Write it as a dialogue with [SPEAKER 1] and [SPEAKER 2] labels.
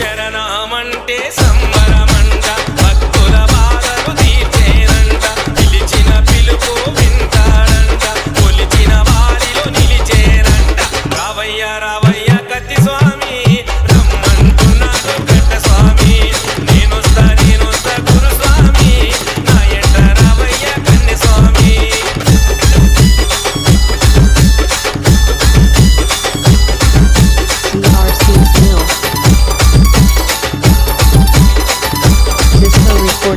[SPEAKER 1] శరణమంటే సంబరమంట